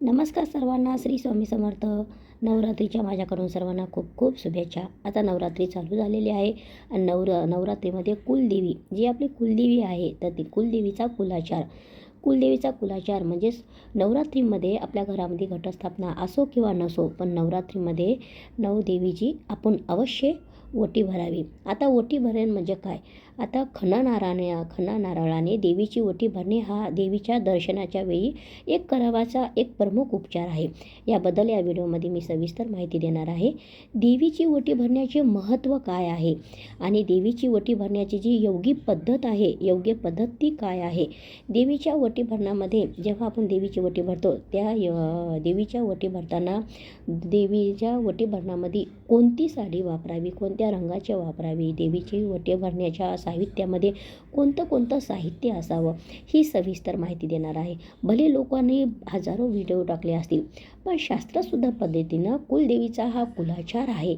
नमस्कार सर्वांना श्री स्वामी समर्थ. नवरात्रीच्या माझ्याकडून सर्वांना खूप खूप शुभेच्छा. आता नवरात्री चालू झालेली आहे आणि नवर नवरात्रीमध्ये कुलदेवी जी आपली कुलदेवी आहे तर ती कुलदेवीचा कुलाचार. कुलदेवीचा कुलाचार म्हणजेच नवरात्रीमध्ये आपल्या घरामध्ये घटस्थापना असो किंवा नसो पण नवरात्रीमध्ये नवदेवीची आपण अवश्य ओटी भरावी. आता ओटी भरेन म्हणजे काय? आता खना नाराने नारळाने देवीची ओटी भरणे हा देवीच्या दर्शनाच्या वेळी एक करावाचा एक प्रमुख उपचार आहे. याबद्दल या व्हिडिओमध्ये मी सविस्तर माहिती देणार आहे. देवीची ओटी भरण्याचे महत्त्व काय आहे? आणि देवीची ओटी भरण्याची जी योगी पद्धत आहे योग्य पद्धत ती काय आहे? देवीच्या ओटी भरणामध्ये जेव्हा आपण देवीची ओटी भरतो त्या देवीच्या ओटी भरताना देवीच्या ओटी भरणामध्ये कोणती साडी वापरावी कोणत्या रंगाची वापरावी देवीची ओटी भरण्याच्या साहित्यामध्ये कोणतं कोणतं साहित्य असावं ही सविस्तर माहिती देणार आहे. भले लोकांनी हजारो व्हिडिओ टाकले असतील पण शास्त्रसुद्धा पद्धतीनं कुलदेवीचा हा कुलाचार आहे.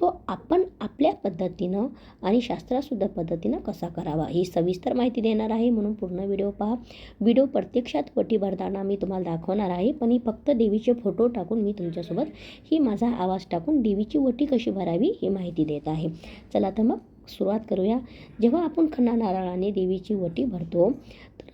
तो आपण आपल्या पद्धतीनं आणि शास्त्रसुद्धा पद्धतीनं कसा करावा ही सविस्तर माहिती देणार आहे. म्हणून पूर्ण व्हिडिओ पहा. व्हिडिओ प्रत्यक्षात वटी भरताना मी तुम्हाला दाखवणार आहे पण ही फक्त देवीचे फोटो टाकून मी तुमच्यासोबत ही माझा आवाज टाकून देवीची वटी कशी भरावी ही माहिती देत आहे. चला तर मग सुरुवात करूया. जेव्हा आपण खन्ना नारळाने देवीची वटी भरतो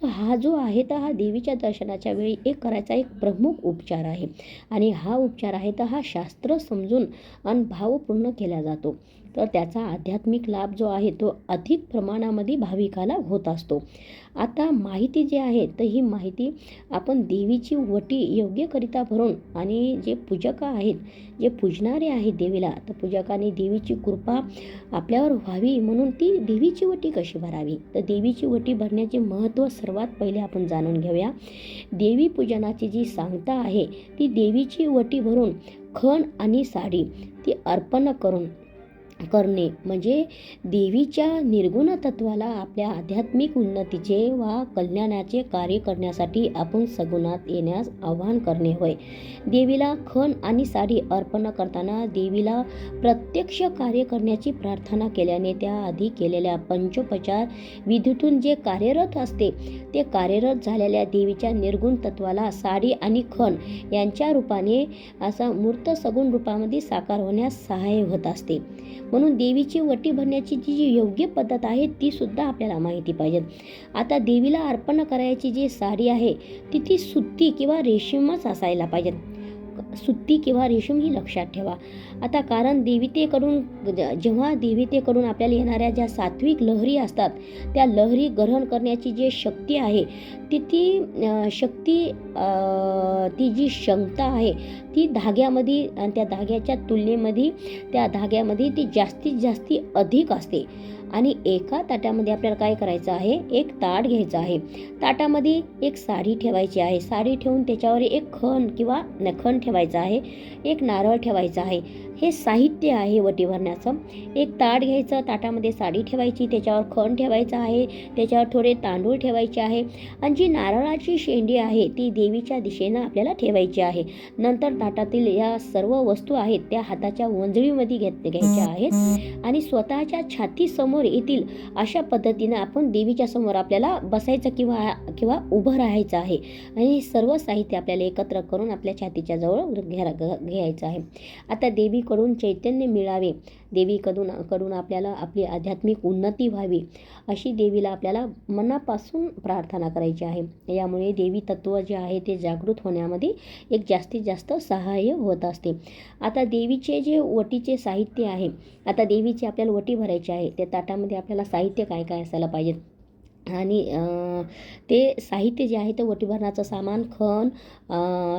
तर हा जो आहे तर हा देवीच्या दर्शनाच्या वेळी एक करायचा एक प्रमुख उपचार आहे. आणि हा उपचार आहे तर हा शास्त्र समजून आणि भावपूर्ण केला जातो. तर त्याचा आध्यात्मिक लाभ जो आहे तो अधिक प्रमाणामध्ये भाविकाला होत असतो. आता माहिती जी आहे तर ही माहिती आपण देवीची वटी योग्यकरिता भरून आणि जे पूजक आहेत जे पूजणारे आहेत देवीला तर पूजकाने देवीची कृपा आपल्यावर व्हावी म्हणून ती देवीची वटी कशी भरावी? तर देवीची वटी भरण्याचे महत्त्व सर्वात पहिले आपण जाणून घेऊया. देवी पूजनाची जी सांगता आहे ती देवीची वटी भरून खण आणि साडी ती अर्पण करून करणे. म्हणजे देवीच्या निर्गुण तत्वाला आपल्या आध्यात्मिक उन्नतीचे वा कल्याणाचे कार्य करण्यासाठी आपण सगुणात येण्यास आवाहन करणे होय. देवीला खण आणि साडी अर्पण करताना देवीला प्रत्यक्ष कार्य करण्याची प्रार्थना केल्याने त्या आधी केलेल्या पंचोपचार विधीतून जे कार्यरत असते ते कार्यरत झालेल्या देवीच्या निर्गुण तत्वाला साडी आणि खण यांच्या रूपाने असा मूर्त सगुण रूपामध्ये साकार होण्यास सहाय्य होत असते. म्हणून देवीची वटी भरण्याची जी जी योग्य पद्धत आहे ती सुद्धा आपल्याला माहिती पाहिजे. आता देवीला अर्पण करायची जी साडी आहे ती ती सुती किंवा रेशीमच असायला पाहिजे. सुती किंवा रेशीम ही लक्षात ठेवा. आता कारण देवितेकडून जेव्हा देवितेकडून आपल्याला येणाऱ्या ज्या सात्विक लहरी असतात त्या लहरी ग्रहण करण्याची जी शक्ती आहे ती ती शक्ती ती जी क्षमता आहे ती धाग्यामध्ये आणि त्या धाग्याच्या तुलनेमध्ये त्या धाग्यामध्ये ती जास्तीत जास्ती अधिक असते. आणि एका ताटामध्ये आपल्याला काय करायचं आहे? एक ताट घ्यायचं आहे. ताटामध्ये एक साडी ठेवायची आहे. साडी ठेवून त्याच्यावर एक खण किंवा न खण आहे. एक नारळ ठेवायचा आहे. हे साहित्य आहे वटी भरण्याचं. एक ताट घ्यायचं ताटामध्ये साडी ठेवायची त्याच्यावर खण ठेवायचं आहे त्याच्यावर थोडे तांदूळ ठेवायचे आहे आणि जी नारळाची शेंडी आहे ती देवीच्या दिशेनं आपल्याला ठेवायची आहे. नंतर ताटातील या सर्व वस्तू आहेत त्या हाताच्या वंजळीमध्ये घेत घ्यायच्या आहेत आणि स्वतःच्या छातीसमोर येतील अशा पद्धतीनं आपण देवीच्या समोर आपल्याला बसायचं किंवा किंवा उभं राहायचं आहे. आणि हे सर्व साहित्य आपल्याला एकत्र करून आपल्या छातीच्या जवळ घ्या घ्यायचं आहे. आता देवी कडून चैतन्य मिळावे. देवीकडून कडून आपल्याला आपली आध्यात्मिक उन्नती व्हावी अशी देवीला आपल्याला मनापासून प्रार्थना करायची आहे. यामुळे देवी तत्त्व जे आहे ते जागृत होण्यामध्ये एक जास्तीत जास्त सहाय्य होत असते. आता देवीचे जे वटीचे साहित्य आहे आता देवीची आपल्याला वटी भरायची आहे त्या ताटामध्ये आपल्याला साहित्य काय काय असायला पाहिजे आणि ते साहित्य जे आहे ते वटीभरणाचं सामान खण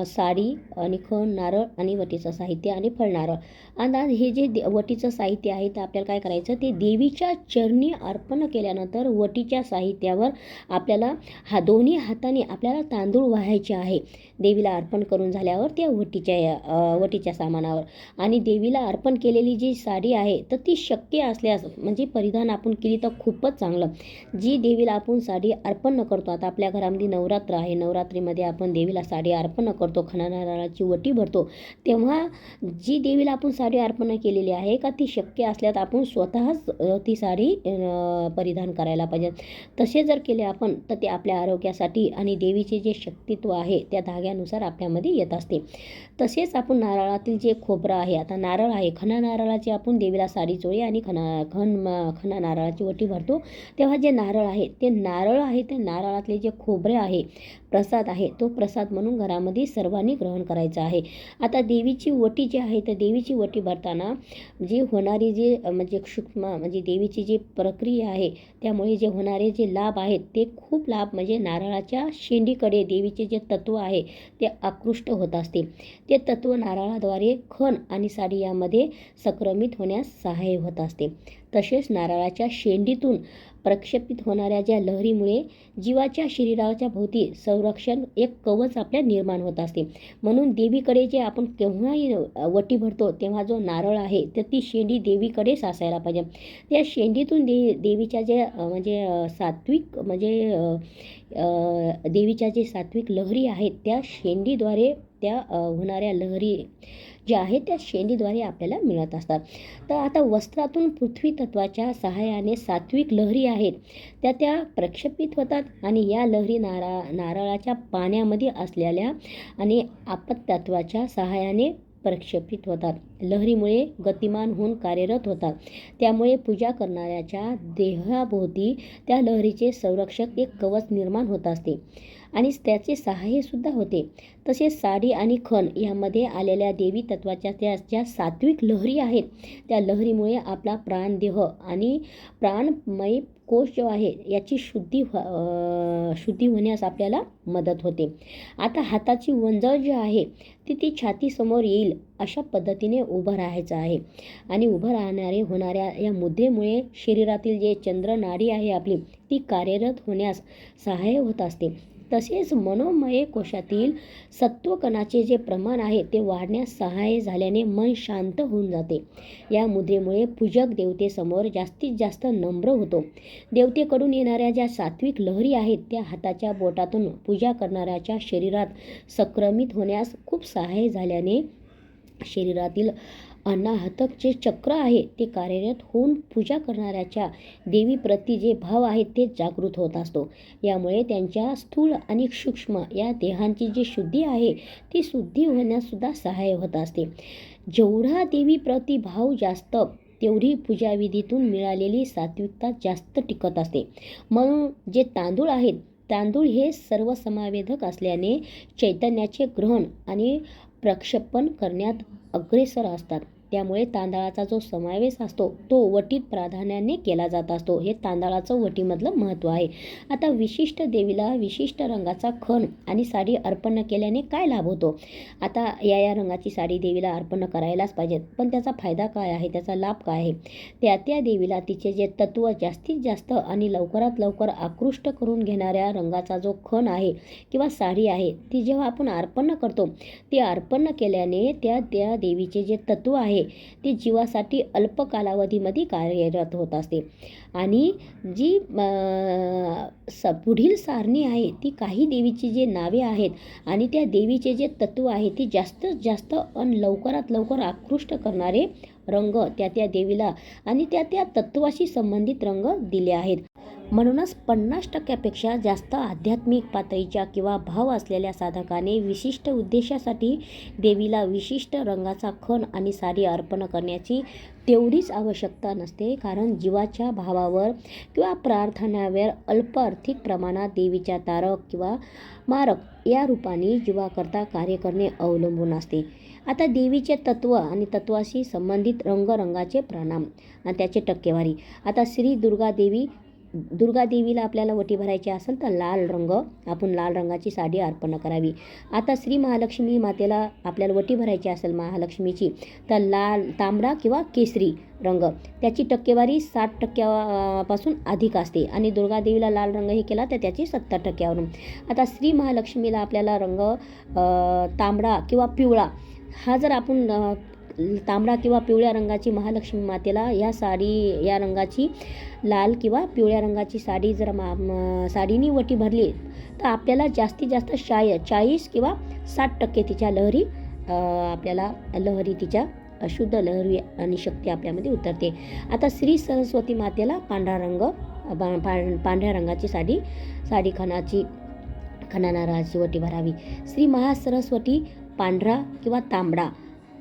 साडी आणि खण नारळ आणि वटीचं साहित्य आणि फळनारळ. आणि आज हे जे दे- वटीचं साहित्य आहे ते आपल्याला काय करायचं ते देवीच्या चरणी अर्पण केल्यानंतर वटीच्या साहित्यावर आपल्याला हा दोन्ही हाताने आपल्याला तांदूळ वाहायचे आहे. देवीला अर्पण करून झाल्यावर त्या वटीच्या वटीच्या सामानावर. आणि देवीला अर्पण केलेली जी साडी आहे तर ती शक्य असल्यास म्हणजे परिधान आपण केली तर खूपच चांगलं. जी देवीला आपण साडी अर्पण करतो. आता आपल्या घरामध्ये नवरात्र आहे. नवरात्रीमध्ये आपण देवीला साडी अर्पण करतो. खणा नारळाची वटी भरतो. तेव्हा जी देवीला आपण साडी अर्पण केलेली आहे का ती शक्य असल्यात आपण स्वतःच ती साडी परिधान करायला पाहिजे. तसे जर केले आपण तर ते आपल्या आरोग्यासाठी आणि देवीचे जे शक्तित्व आहे त्या धाग्यानुसार आपल्यामध्ये येत असते. तसेच आपण नारळातील जे खोबरं आहे आता नारळ आहे. खणा नारळाची आपण देवीला साडी चोळी आणि खणा खण म- खणा नारळाची वटी भरतो. तेव्हा जे नारळ आहे ते नारळ आहे ते नारळातले जे खोबरे आहे प्रसाद आहे तो प्रसाद म्हणून घरामध्ये सर्वांनी ग्रहण करायचा आहे. आता देवीची वटी जी आहे तर देवीची वटी भरताना जी होणारी जे म्हणजे सूक्ष्म म्हणजे देवीची जी प्रक्रिया आहे त्यामुळे जे होणारे जे लाभ आहेत ते खूप लाभ म्हणजे नारळाच्या शेंडीकडे देवीचे जे तत्व आहे ते आकृष्ट होत असते. ते तत्व नारळाद्वारे खण आणि साडी यामध्ये संक्रमित होण्यास सहाय्य होत असते. तसेच नारळाच्या शेंडीतून प्रक्षेपित होणाऱ्या ज्या लहरीमुळे जीवाच्या शरीराच्या भोवती संरक्षण एक कवच आपल्या निर्माण होत असते. म्हणून देवीकडे जे आपण केव्हाही वटी भरतो तेव्हा जो नारळ आहे तर ती शेंडी देवीकडेच असायला पाहिजे. त्या शेंडीतून दे देवीच्या जे म्हणजे सात्विक म्हणजे देवीच्या जे सात्विक लहरी आहेत त्या शेंडीद्वारे त्या होणाऱ्या लहरी ज्या आहेत त्या शेंडीद्वारे आपल्याला मिळत असतात. तर आता वस्त्रातून पृथ्वी तत्वाच्या सहाय्याने सात्विक लहरी आहेत. त्या त्या प्रक्षेपित होतात आणि या लहरी नारा नारळाच्या पाण्यामध्ये असलेल्या आणि आपत्तत्वाच्या सहाय्याने प्रक्षेपित होतात. लहरीमुळे गतिमान होऊन कार्यरत होतात. त्यामुळे पूजा करणाऱ्याच्या देहाभोवती त्या लहरीचे संरक्षक एक कवच निर्माण होत असते. आणि त्याचे सहाय्यसुद्धा होते. तसेच साडी आणि खण यामध्ये आलेल्या देवी तत्वाच्या त्या ज्या सात्विक लहरी आहेत त्या लहरीमुळे आपला प्राणदेह आणि प्राणमय कोश जो आहे याची शुद्धी शुद्धी होण्यास आपल्याला मदत होते. आता हाताची वंजळ जी आहे ती ती छातीसमोर येईल अशा पद्धतीने उभं राहायचं आहे. आणि उभं राहणारे होणाऱ्या या मुद्रेमुळे शरीरातील जे चंद्रनाडी आहे आपली ती कार्यरत होण्यास सहाय्य होत असते. तसेच मनोमय कोशातील सत्वकणाचे जे प्रमाण आहे ते वाढण्यास सहाय्य झाल्याने मन शांत होऊन जाते. या मुद्रेमुळे पूजक देवतेसमोर जास्तीत जास्त नम्र होतो. देवतेकडून येणाऱ्या ज्या सात्विक लहरी आहेत त्या हाताच्या बोटातून पूजा करणाऱ्याच्या शरीरात संक्रमित होण्यास खूप सहाय्य झाल्याने शरीरातील अनाहतक जे चक्र आहे ते कार्यरत होऊन पूजा करणाऱ्याच्या देवीप्रती जे भाव आहेत ते जागृत होत असतो. यामुळे त्यांच्या स्थूल आणि सूक्ष्म या देहांची जी शुद्धी आहे ती शुद्धी होण्यासुद्धा सहाय्य होत असते. जेवढा देवीप्रती भाव जास्त तेवढी पूजाविधीतून मिळालेली सात्विकता जास्त टिकत असते. म्हणून जे तांदूळ आहेत तांदूळ हे सर्वसमावेधक असल्याने चैतन्याचे ग्रहण आणि प्रक्षेपण करण्यात अग्रेसर असतात. त्यामुळे तांदळाचा जो समावेश असतो तो वटीत प्राधान्याने केला जात असतो. हे तांदळाचं वटीमधलं महत्त्व आहे. आता विशिष्ट देवीला विशिष्ट रंगाचा खण आणि साडी अर्पण केल्याने काय लाभ होतो? आता या या रंगाची साडी देवीला अर्पण करायलाच पाहिजेत. पण त्याचा फायदा काय आहे? त्याचा लाभ काय आहे? त्या त्या देवीला तिचे जे तत्व जास्तीत जास्त आणि लवकरात लवकर आकृष्ट करून घेणाऱ्या रंगाचा जो खण आहे किंवा साडी आहे ती जेव्हा आपण अर्पण करतो ती अर्पण केल्याने त्या त्या देवीचे जे तत्व आहे ती जीवासाठी अल्प कालावधीमध्ये कार्यरत होत असते. आणि जी स पुढील सारणी आहे ती काही देवीची जे नावे आहेत आणि त्या देवीचे जे तत्व आहे ती जास्तीत जास्त अन लवकरात लवकर आकृष्ट करणारे रंग त्या त्या देवीला आणि त्या त्या तत्वाशी संबंधित रंग दिले आहेत. म्हणूनच पन्नास टक्क्यापेक्षा जास्त आध्यात्मिक पातळीच्या किंवा भाव असलेल्या साधकाने विशिष्ट उद्देशासाठी देवीला विशिष्ट रंगाचा खण आणि साडी अर्पण करण्याची तेवढीच आवश्यकता नसते. कारण जीवाच्या भावावर किंवा प्रार्थनावर अल्प आर्थिक प्रमाणात देवीच्या तारक किंवा मारक या रूपाने जीवाकरता कार्य करणे अवलंबून असते. आता देवीचे तत्व आणि तत्वाशी संबंधित रंगरंगाचे प्रणाम आणि त्याचे टक्केवारी. आता श्री दुर्गा देवी दुर्गा देवीला आपल्याला वटी भरायची असेल तर लाल रंग आपण लाल रंगाची साडी अर्पण करावी. आता श्री महालक्ष्मी मातेला आपल्याला वटी भरायची असेल महालक्ष्मीची तर लाल तांबडा किंवा केसरी रंग. त्याची टक्केवारी साठ टक्क्यापासून अधिक असते आणि दुर्गादेवीला लाल रंग हे केला तर त्याची सत्तर टक्क्यावरून. आता श्री महालक्ष्मीला आपल्याला रंग तांबडा किंवा पिवळा हा जर आपण तांबडा किंवा पिवळ्या रंगाची महालक्ष्मी मातेला या साडी या रंगाची लाल किंवा पिवळ्या रंगाची साडी जर मा साडीने साडीनी वटी भरली तर आपल्याला जास्तीत जास्त शाय चाळीस किंवा साठ टक्के तिच्या लहरी आपल्याला लहरी तिच्या शुद्ध लहरी आणि शक्ती आपल्यामध्ये उतरते. आता श्री सरस्वती मातेला पांढरा रंग पांढऱ्या रंगाची साडी साडी खणाची खणा नारळाची वटी भरावी. श्री महासरस्वती पांढरा किंवा तांबडा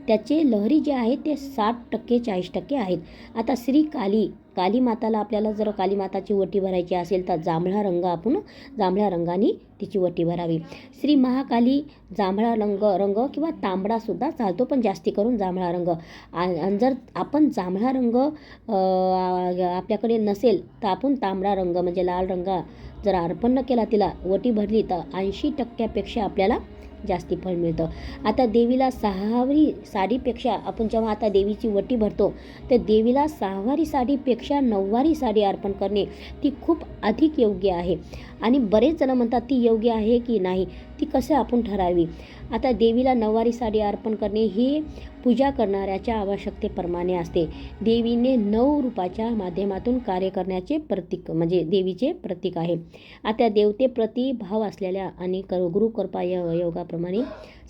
त्याचे लहरी जे आहेत ते साठ टक्के चाळीस टक्के आहेत. आता श्री काली काली माताला आपल्याला जर काली माताची वटी भरायची असेल तर जांभळा रंग आपण जांभळ्या रंगाने तिची वटी भरावी. श्री महाकाली जांभळा रंग रंग किंवा तांबडासुद्धा चालतो पण जास्ती करून जांभळा रंग. आणि जर आपण जांभळा रंग आपल्याकडे नसेल तर आपण तांबडा रंग म्हणजे लाल रंग जर अर्पण केला तिला वटी भरली तर ऐंशी टक्क्यापेक्षा आपल्याला जास्ती फळ मिळतं. आता देवीला सहावारी साडीपेक्षा आपण जेव्हा आता देवीची वटी भरतो तर देवीला सहावारी साडीपेक्षा नऊवारी साडी अर्पण करणे ती खूप अधिक योग्य आहे. आणि बरेच जण म्हणतात ती योग्य आहे की नाही? ती कसं आपण ठरावी? आता देवीला नऊवारी साडी अर्पण करणे ही पूजा करणाऱ्याच्या आवश्यकतेप्रमाणे असते. देवीने नऊ रूपाच्या माध्यमातून कार्य करण्याचे प्रतीक म्हणजे देवीचे प्रतीक आहे. आता देवते प्रतिभाव असलेल्या आणि कर गुरुकृपा य योगाप्रमाणे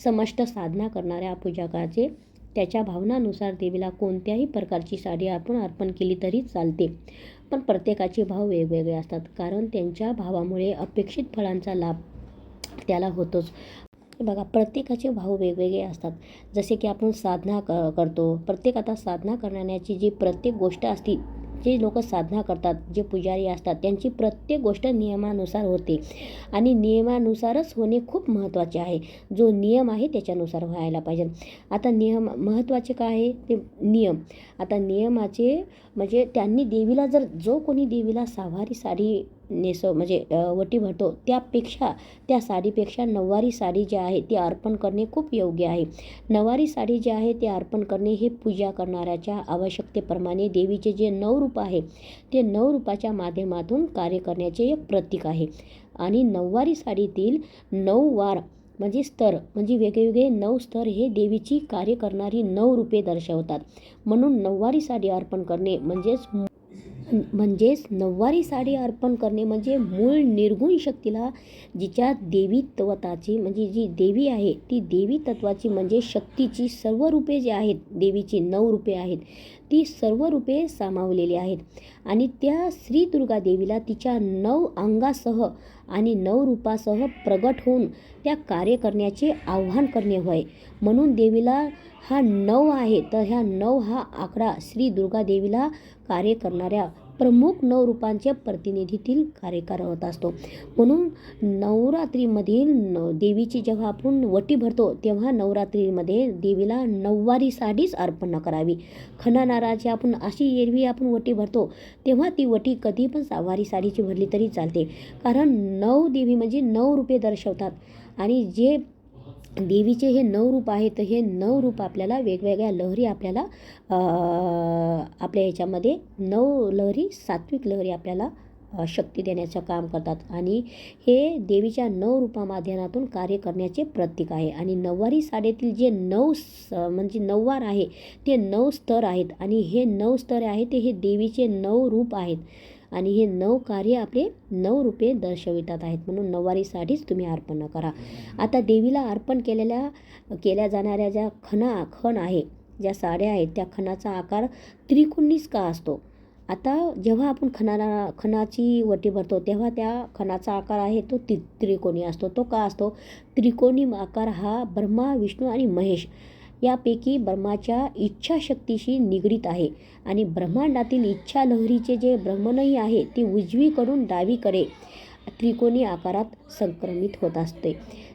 समष्ट साधना करणाऱ्या पूजकाचे त्याच्या भावनानुसार देवीला कोणत्याही प्रकारची साडी आपण अर्पण केली तरी चालते. पण प्रत्येकाचे भाव वेगवेगळे असतात. कारण त्यांच्या भावामुळे अपेक्षित फळांचा लाभ त्याला होतोच. बघा प्रत्येकाचे भाव वेगवेगळे असतात. जसे की आपण साधना क करतो. प्रत्येक आता साधना करण्याची जी प्रत्येक गोष्ट असती जे लोक साधना करतात जे पुजारी असतात त्यांची प्रत्येक गोष्ट नियमानुसार होते. आणि नियमानुसारच होणे खूप महत्त्वाचे आहे. जो नियम आहे त्याच्यानुसार व्हायला पाहिजे. आता नियम महत्त्वाचे काय आहे? ते नियम. आता नियमाचे म्हणजे त्यांनी देवीला जर जो कोणी देवीला सावारी साडी नेसव म्हणजे वटी भरतो. त्यापेक्षा त्या साडीपेक्षा नऊवारी साडी जी आहे ती अर्पण करणे खूप योग्य आहे. नऊवारी साडी जी आहे ते अर्पण करणे हे पूजा करणाऱ्याच्या आवश्यकतेप्रमाणे देवीचे जे नऊ रूप आहे ते नऊ रूपाच्या माध्यमातून कार्य करण्याचे एक प्रतीक आहे. आणि नऊवारी साडीतील नऊ वार म्हणजे स्तर म्हणजे वेगवेगळे नऊ स्तर हे देवीची कार्य करणारी नऊ रूपे दर्शवतात. म्हणून नऊवारी साडी अर्पण करणे म्हणजेच म्हणजेच नऊवारी साडी अर्पण करणे म्हणजे मूळ निर्गुण शक्तीला जिच्या देवी तत्वाची म्हणजे जी देवी आहे ती देवी तत्वाची म्हणजे शक्तीची सर्व रूपे जी आहेत देवीची नऊ रूपे आहेत ती सर्व रूपे सामावलेली आहेत. आणि त्या श्री दुर्गा देवीला तिच्या नऊ अंगासह आणि नऊ रूपासह प्रगट होऊन त्या कार्य करण्याचे आव्हान करणे होय. म्हणून देवीला हा नऊ आहे तर ह्या नऊ हा आकडा श्री दुर्गा देवीला कार्य करणाऱ्या प्रमुख नऊ रूपांच्या प्रतिनिधीतील कार्य करत असतो. म्हणून नवरात्रीमधील न देवीची जेव्हा आपण वटी भरतो तेव्हा नवरात्रीमध्ये देवीला नऊवारी साडीच अर्पण करावी. खणा आपण अशी एरवी आपण वटी भरतो तेव्हा ती वटी कधी पण सहावारी साडीची भरली तरी चालते. कारण नऊ देवी म्हणजे नऊ रूपे दर्शवतात. आणि जे देवीचे हे नऊ रूप आहे तर हे नऊ रूप आपल्याला वेगवेगळ्या लहरी आपल्याला आपल्या याच्यामध्ये नऊ लहरी सात्विक लहरी आपल्याला शक्ती देण्याचं काम करतात. आणि हे देवीच्या नऊ रूपामाध्यमातून कार्य करण्याचे प्रतीक आहे. आणि नऊवारी साडेतील जे नऊ स म्हणजे नऊवार आहे ते नऊ स्तर आहेत. आणि हे नऊ स्तर आहे ते हे देवीचे नऊ रूप आहेत. आणि हे नऊ कार्य आपले नऊ रूपे दर्शवितात आहेत. म्हणून नऊवारी साडीच तुम्ही अर्पण करा. आता देवीला अर्पण केलेल्या केल्या जाणाऱ्या ज्या खणा खण आहे ज्या साड्या आहेत त्या खणाचा आकार त्रिकुणीच का असतो? आता जेव्हा आपण खणाला खणाची वटी भरतो तेव्हा त्या खणाचा आकार आहे तो ति त्रिकोणी असतो. तो का असतो? त्रिकोणी आकार हा ब्रह्मा विष्णू आणि महेश. यापैकी ब्रह्माच्या इच्छाशक्तीशी निगडीत आहे आणि ब्रह्मांडातील इच्छा लहरीचे जे भ्रमणही आहे ती उजवीकडून डावीकडे त्रिकोणी आकारात संक्रमित होत असते.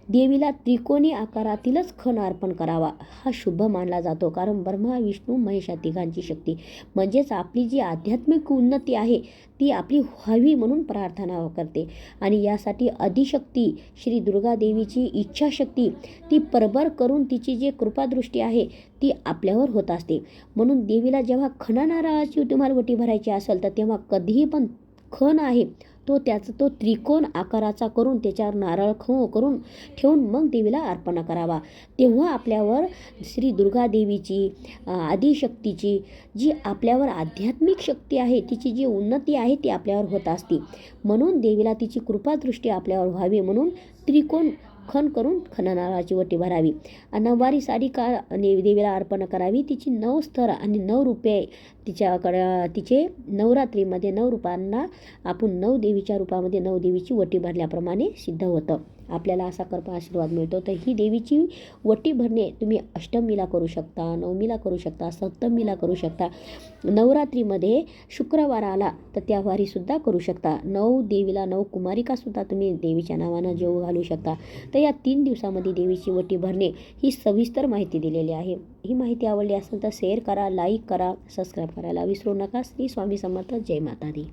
देवीला त्रिकोणी आकारातीलच खण अर्पण करावा हा शुभ मानला जातो. कारण ब्रह्मा विष्णू महेश या तिघांची शक्ती. म्हणजेच आपली जी आध्यात्मिक उन्नती आहे ती आपली व्हावी म्हणून प्रार्थना करते. आणि यासाठी अधिशक्ती श्री दुर्गा देवीची इच्छाशक्ती ती परभर करून तिची जी कृपादृष्टी आहे ती आपल्यावर होत असते. म्हणून देवीला जेव्हा खणा नारळाची तुम्हाला वटी भरायची असेल तर तेव्हा कधीही पण खण आहे तो त्याचा तो त्रिकोण आकाराचा करून त्याच्यावर नारळ खो करून ठेवून मग देवीला अर्पण करावा. तेव्हा आपल्यावर श्री दुर्गा देवीची आदिशक्तीची जी आपल्यावर आध्यात्मिक शक्ती आहे तिची जी उन्नती आहे ती आपल्यावर होत असते. म्हणून देवीला तिची कृपादृष्टी आपल्यावर व्हावी म्हणून त्रिकोण खण करून खणनाराची वटी भरावी. नववारी नऊवारी साडी का ने देवीला अर्पण करावी? तिची नऊ स्तर आणि नऊ रुपये तिच्याकडं तिचे नवरात्रीमध्ये नऊ रूपांना आपण नऊ देवीच्या रूपामध्ये नऊ देवीची वटी भरल्याप्रमाणे सिद्ध होतं. आपल्याला असा कृपा आशीर्वाद मिळतो. तर ही देवीची वटी भरणे तुम्ही अष्टमीला करू शकता नवमीला करू शकता सप्तमीला करू शकता. नवरात्रीमध्ये शुक्रवार आला तर त्या वारीसुद्धा करू शकता. नऊ देवीला नऊ कुमारिकासुद्धा तुम्ही देवीच्या नावानं जेव घालू शकता. तर या तीन दिवसामध्ये देवीची वटी भरणे ही सविस्तर माहिती दिलेली आहे. ही माहिती आवडली असेल तर शेअर करा लाईक करा सबस्क्राईब करायला विसरू नका. श्री स्वामी समर्थ. जय माता दी.